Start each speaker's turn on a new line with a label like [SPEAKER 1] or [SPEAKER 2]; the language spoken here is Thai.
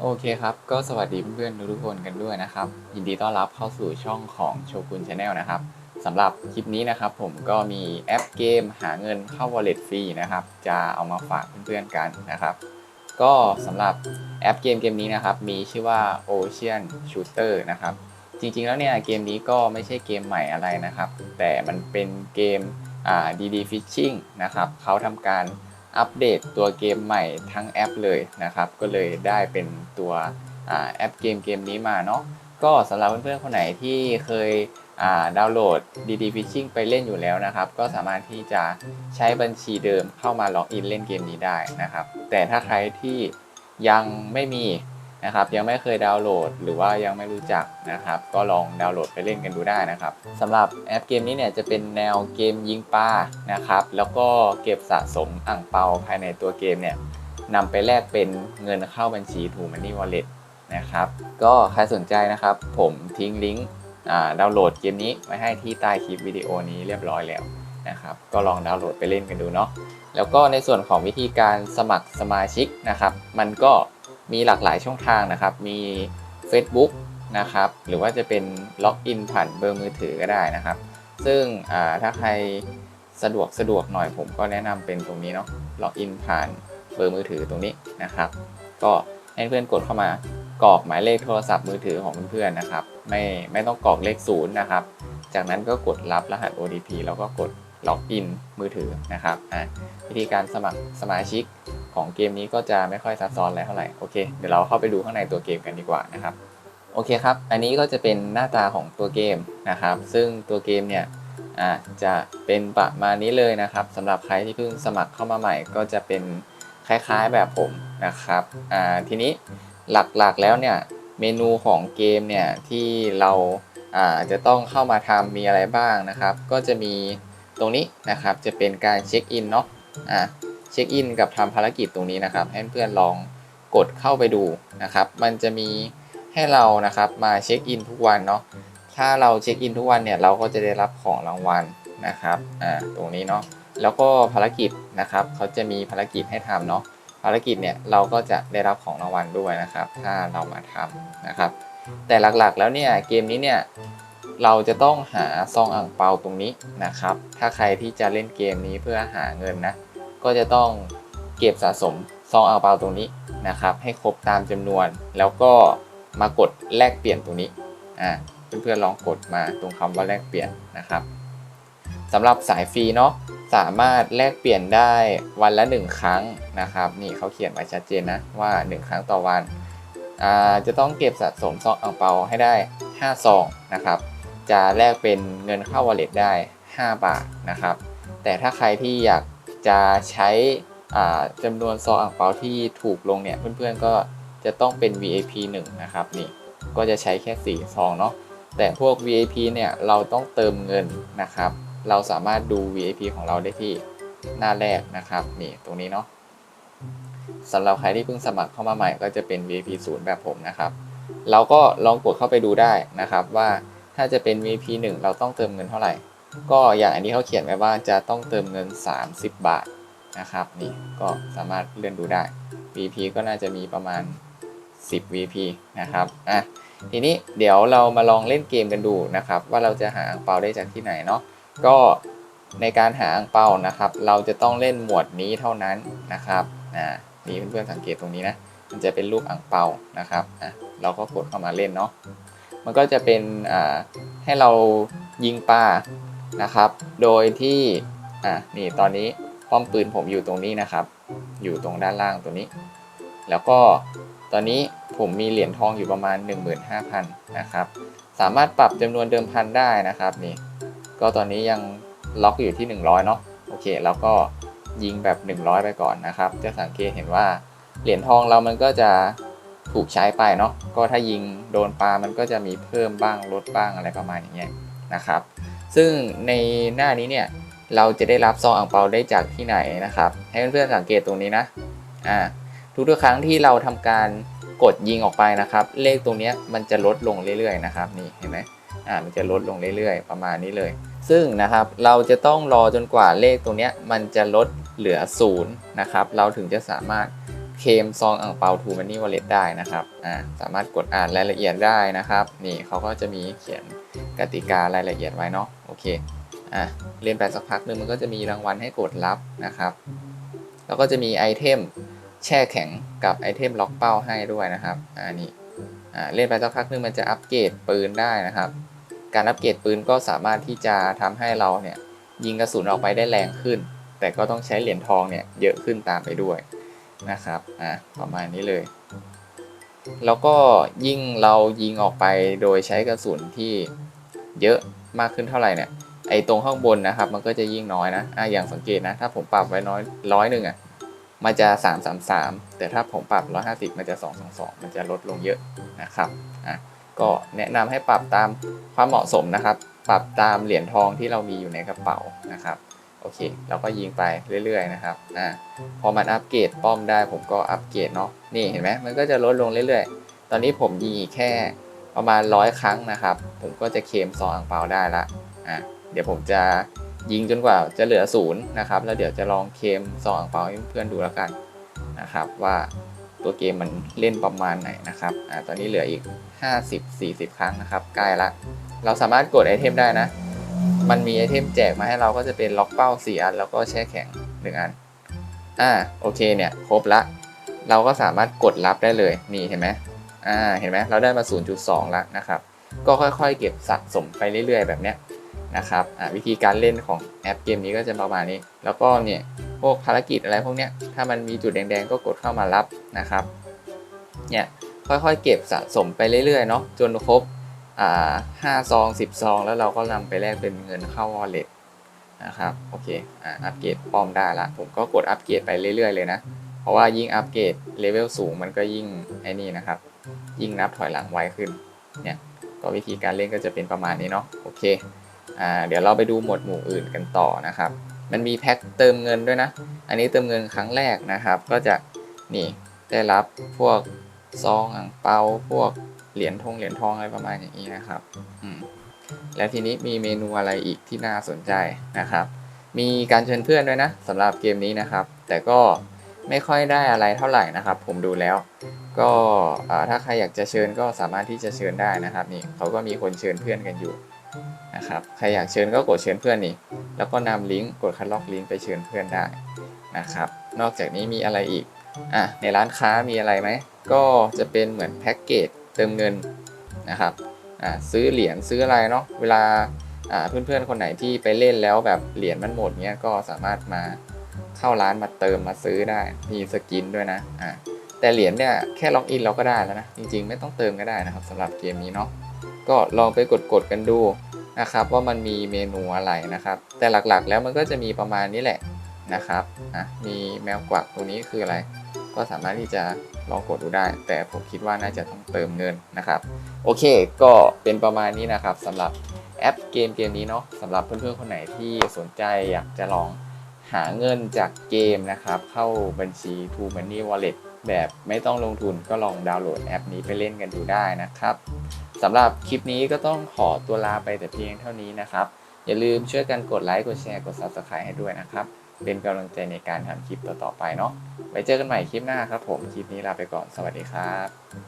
[SPEAKER 1] โอเคครับ ก็สวัสดีเพื่อนๆทุกคนกันด้วยนะครับ ยินดีต้อนรับเข้าสู่ช่องของโชกุนชาแนลนะครับสำหรับคลิปนี้นะครับ ผมก็มีแอปเกมหาเงินเข้า wallet ฟรีนะครับ จะเอามาฝากเพื่อนๆกันนะครับ ก็สำหรับแอปเกมเกมนี้นะครับ มีชื่อว่า Ocean Shooter นะครับ จริงๆแล้วเนี่ยเกมนี้ก็ไม่ใช่เกมใหม่อะไรนะครับ แต่มันเป็นเกมอ่า DD Fishing นะครับเขาทำการ อัปเดตตัวเกมใหม่ทั้งแอปเลยนะครับ ก็เลยได้เป็นตัวอแอปเกมเกมนี้มาเนาะก็สำหรับเพื่อนๆคนไหนที่เคยดาวน์โหลด DD Fishing ไปเล่นอยู่แล้วนะครับ ก็สามารถที่จะใช้บัญชีเดิมเข้ามาล็อกอินเล่นเกมนี้ได้นะครับ แต่ถ้าใครที่ยังไม่มี นะครับยังไม่เคยดาวน์โหลดหรือว่ายังไม่รู้จักนะครับ ก็ลองดาวน์โหลดไปเล่นกันดูได้นะครับสำหรับแอปเกมนี้เนี่ยจะเป็นแนวเกมยิงปลานะครับแล้วก็เก็บสะสมอ่างเปาภายในตัวเกมเนี่ยนำไปแลกเป็นเงินเข้าบัญชี t ูมันนี่วอลเล็ตนะครับก็ใครสนใจนะครับ ผมทิ้งลิงก์ดาวน์โหลดเกมนี้ไว้ให้ที่ใต้คลิปวิดีโอนี้เรียบร้อยแล้วนะครับก็ลองดาวน์โหลดไปเล่นกันดูเนาะแล้วก็ในส่วนของวิธีการสมัครสมาชิกนะครับ มันก็ มีหลากหลายช่องทางนะครับ มี Facebook นะครับ หรือว่าจะเป็นล็อกอินผ่านเบอร์มือถือก็ได้นะครับ ซึ่งถ้าใครสะดวกสะดวกหน่อยผมก็แนะนำเป็นตรงนี้เนาะ ล็อกอินผ่านเบอร์มือถือตรงนี้นะครับ ก็ให้เพื่อนกดเข้ามากรอกหมายเลขโทรศัพท์มือถือของเพื่อนๆนะครับ ไม่ไม่ต้องกรอกเลขศูนย์นะครับ จากนั้นก็กดรับรหัส OTP แล้วก็กดล็อกอินมือถือนะครับอะวิธีการสมัครสมาชิก ของเกมนี้ก็จะไม่ค่อยซับซ้อนอะไรเท่าไหร่โอเคเดี๋ยวเราเข้าไปดูข้างในตัวเกมกันดีกว่านะครับโอเคครับ อันนี้ก็จะเป็นหน้าตาของตัวเกมนะครับ ซึ่งตัวเกมเนี่ยจะเป็นประมาณนี้เลยนะครับสำหรับใครที่เพิ่งสมัครเข้ามาใหม่ ก็จะเป็นคล้ายๆแบบผมนะครับทีนี้หลักๆแล้วเนี่ยเมนูของเกมเนี่ยที่เราจะต้องเข้ามาทำมีอะไรบ้างนะครับ ก็จะมีตรงนี้นะครับจะเป็นการเช็คอินเนาะ เช็คอินกับทำภารกิจตรงนี้นะครับ ให้เพื่อนลองกดเข้าไปดูนะครับ มันจะมีให้เรานะครับมาเช็คอินทุกวันเนาะ ถ้าเราเช็คอินทุกวันเนี่ยเราก็จะได้รับของรางวัลนะครับ อ่า ตรงนี้เนาะ แล้วก็ภารกิจนะครับเขาจะมีภารกิจให้ทำเนาะ ภารกิจเนี่ยเราก็จะได้รับของรางวัลด้วยนะครับ ถ้าเรามาทำนะครับ แต่หลักๆแล้วเนี่ยเกมนี้เนี่ยเราจะต้องหาซองอ่างเปาตรงนี้นะครับ ถ้าใครที่จะเล่นเกมนี้เพื่อหาเงินนะ ก็จะต้องเก็บสะสมซองอ่างเปาตรงนี้นะครับ ให้ครบตามจำนวน แล้วก็มากดแลกเปลี่ยนตรงนี้อ่าเพื่อนๆลองกดมาตรงคำว่าแลกเปลี่ยนนะครับสำหรับสายฟรีเนาะสามารถแลกเปลี่ยนได้วันละ 1 ครั้งนะครับ นี่เขาเขียนไว้ชัดเจนนะว่า 1 ครั้งต่อวันอ่าจะต้องเก็บสะสมซองอ่างเปาให้ได้ 5 ซองนะครับ จะแลกเป็นเงินเข้า wallet ได้ 5 บาทนะครับ แต่ถ้าใครที่อยาก จะใช้จำนวนซองอ่างเปาที่ถูกลงเนี่ยเพื่อนๆก็จะต้องเป็น VIP 1 นะครับนี่ก็จะใช้แค่4ซองเนาะแต่พวก VIP เนี่ยเราต้องเติมเงินนะครับ เราสามารถดู VIP ของเราได้ที่หน้าแรกนะครับนี่ตรงนี้เนาะสำหรับใครที่เพิ่งสมัครเข้ามาใหม่ก็จะเป็น VIP 0 แบบผมนะครับ เราก็ลองกดเข้าไปดูได้นะครับว่าถ้าจะเป็น VIP 1 เราต้องเติมเงินเท่าไหร่ ก็อย่างอันนี้เขาเขียนไว้ว่าจะต้องเติมเงิน 30 บาทนะครับนี่ก็สามารถเลื่อนดูได้ VP ก็น่าจะมีประมาณ 10 VP นะครับอะทีนี้เดี๋ยวเรามาลองเล่นเกมกันดูนะครับ ว่าเราจะหาอ่างเปาได้จากที่ไหนเนาะก็ในการหาอ่างเปานะครับ เราจะต้องเล่นหมวดนี้เท่านั้นนะครับอ่านี่เพื่อนๆสังเกตตรงนี้นะมันจะเป็นรูปอ่างเปานะครับอะเราก็กดเข้ามาเล่นเนาะมันก็จะเป็นอ่าให้เรายิงปลา นะครับ โดยที่ อะ นี่ตอนนี้ป้อมปืนผมอยู่ตรงนี้นะครับ อยู่ตรงด้านล่างตัวนี้ แล้วก็ตอนนี้ผมมีเหรียญทองอยู่ประมาณ 15,000 นะครับ สามารถปรับจำนวนเดิมพันได้นะครับนี่ ก็ตอนนี้ยังล็อกอยู่ที่ 100 เนาะ โอเค แล้วก็ยิงแบบ 100 ไปก่อนนะครับ จะสังเกตเห็นว่าเหรียญทองเรามันก็จะถูกใช้ไปเนาะ ก็ถ้ายิงโดนปลา มันก็จะมีเพิ่มบ้างลดบ้างอะไรประมาณอย่างเงี้ยนะครับ ซึ่งในหน้านี้เนี่ยเราจะได้รับซองอ่างเปาได้จากที่ไหนนะครับ ให้เพื่อนๆสังเกตตรงนี้นะอ่าทุกๆครั้งที่เราทำการกดยิงออกไปนะครับ เลขตรงนี้มันจะลดลงเรื่อยๆนะครับนี่เห็นไหมอ่ามันจะลดลงเรื่อยๆ ประมาณนี้เลย ซึ่งนะครับเราจะต้องรอจนกว่าเลขตรงนี้มันจะลดเหลือศูนย์นะครับเราถึงจะสามารถเคมซองอ่างเปาทูมันนี่วอลเล็ตได้นะครับอ่าสามารถกดอ่านรายละเอียดได้นะครับ นี่เขาก็จะมีเขียน กติการายละเอียดไว้เนาะโอเคอะเล่นไปสักพักหนึงมันก็จะมีรางวัลให้กดรับนะครับแล้วก็จะมีไอเทมแช่แข็งกับไอเทมล็อกเป้าให้ด้วยนะครับอ่านี่อ่าเล่นไปสักพักหนึงมันจะอัปเกรดปืนได้นะครับ การอัปเกรดปืนก็สามารถที่จะทำให้เราเนี่ยยิงกระสุนออกไปได้แรงขึ้น แต่ก็ต้องใช้เหรียญทองเนี่ยเยอะขึ้นตามไปด้วยนะครับอะประมาณนี้เลย แล้วก็ยิ่งเรายิงออกไปโดยใช้กระสุนที่ เยอะมากขึ้นเท่าไหร่เนี่ยไอตรงข้างบนนะครับ มันก็จะยิ่งน้อยนะอะอย่างสังเกตนะ ถ้าผมปรับไว้น้อยร้อยหนึ่งอะมันจะ 3 3 3 แต่ถ้าผมปรับ 150 มันจะ 2 2 2 มันจะลดลงเยอะนะครับอะก็แนะนำให้ปรับตามความเหมาะสมนะครับ ปรับตามเหรียญทองที่เรามีอยู่ในกระเป๋านะครับโอเค เราก็ยิงไปเรื่อยๆนะครับอ่าพอมันอัปเกรดป้อมได้ผมก็อัปเกรดเนาะนี่เห็นไหมมันก็จะลดลงเรื่อยๆ ตอนนี้ผมยิงแค่ ประมาณร้อยครั้งนะครับ ผมก็จะเคมซองอ่างเปาได้ละอะเดี๋ยวผมจะยิงจนกว่าจะเหลือศูนย์นะครับ แล้วเดี๋ยวจะลองเคมซองอ่างเปาให้เพื่อนดูแล้วกันนะครับ ว่าตัวเกมมันเล่นประมาณไหนนะครับอ่าตอนนี้เหลืออีก 50-40 ครั้งนะครับใกล้ละ เราสามารถกดไอเทมได้นะ มันมีไอเทมแจกมาให้เราก็จะเป็นล็อกเป้า 4 อัน แล้วก็แช่แข็ง 1 อันอ่าโอเคเนี่ยครบละ เราก็สามารถกดรับได้เลยนี่เห็นไหม อ่าเห็นไหมเราได้มา 0.2 แล้วนะครับ ก็ค่อยๆ เก็บสะสมไปเรื่อยๆ แบบเนี้ยนะครับอ่าวิธีการเล่นของแอปเกมนี้ก็จะประมาณนี้ แล้วก็เนี่ยพวกภารกิจอะไรพวกเนี้ยถ้ามันมีจุดแดงๆ ก็กดเข้ามารับนะครับเนี่ยค่อยๆ เก็บสะสมไปเรื่อยๆเนาะจนครบอ่าห้าซองสิบซอง แล้วเราก็นำไปแลกเป็นเงินเข้า wallet นะครับโอเคอ่าอัปเกรดป้อมได้ละผมก็กดอัปเกรดไปเรื่อยๆ เลยนะ เพราะว่ายิ่งอัปเกรดเลเวลสูงมันก็ยิ่งไอ้นี่นะครับ ยิ่งนับถอยหลังไวขึ้นเนี่ยก็วิธีการเล่นก็จะเป็นประมาณนี้เนาะโอเคอ่าเดี๋ยวเราไปดูหมวดหมู่อื่นกันต่อนะครับ มันมีแพ็คเติมเงินด้วยนะ อันนี้เติมเงินครั้งแรกนะครับ ก็จะนี่ได้รับพวกซองอ่างเปาพวกเหรียญทองเหรียญทองอะไรประมาณอย่างนี้นะครับอืมแล้วทีนี้มีเมนูอะไรอีกที่น่าสนใจนะครับ มีการเชิญเพื่อนด้วยนะสำหรับเกมนี้นะครับ แต่ก็ไม่ค่อยได้อะไรเท่าไหร่นะครับ ผมดูแล้ว ก็ถ้าใครอยากจะเชิญก็สามารถที่จะเชิญได้นะครับนี่เขาก็มีคนเชิญเพื่อนกันอยู่นะครับใครอยากเชิญก็กดเชิญเพื่อนนี่แล้วก็นำลิงก์กดคัดลอกลิงก์ไปเชิญเพื่อนได้นะครับ นอกจากนี้มีอะไรอีกอะในร้านค้ามีอะไรไหมก็จะเป็นเหมือนแพ็กเกจเติมเงินนะครับอ่าซื้อเหรียญซื้ออะไรเนาะเวลาอ่าเพื่อนๆคนไหนที่ไปเล่นแล้วแบบเหรียญมันหมดเนี้ยก็สามารถมาเข้าร้านมาเติมมาซื้อได้มีสกินด้วยนะอ่า แต่เหรียญเนี่ยแค่ล็อกอินเราก็ได้แล้วนะ จริงๆ ไม่ต้องเติมก็ได้นะครับสำหรับเกมนี้เนาะก็ลองไปกดๆกันดูนะครับว่ามันมีเมนูอะไรนะครับ แต่หลักๆแล้วมันก็จะมีประมาณนี้แหละนะครับอะมีแมวกวักตัวนี้คืออะไร ก็สามารถที่จะลองกดดูได้ แต่ผมคิดว่าน่าจะต้องเติมเงินนะครับ โอเค ก็เป็นประมาณนี้นะครับสำหรับแอปเกมเกมนี้เนาะสำหรับเพื่อนๆคนไหนที่สนใจอยากจะลองหาเงินจากเกมนะครับ เข้าบัญชี t o Money Wallet แบบไม่ต้องลงทุนก็ลองดาวน์โหลดแอปนี้ไปเล่นกันดูได้นะครับสำหรับคลิปนี้ก็ต้องขอตัวลาไปแต่เพียงเท่านี้นะครับ อย่าลืมช่วยกันกดไลค์กดแชร์กด Subscribe ให้ด้วยนะครับ เป็นกำลังใจในการทำคลิปต่อๆไปเนาะไว้เจอกันใหม่คลิปหน้าครับผม คลิปนี้ลาไปก่อนสวัสดีครับ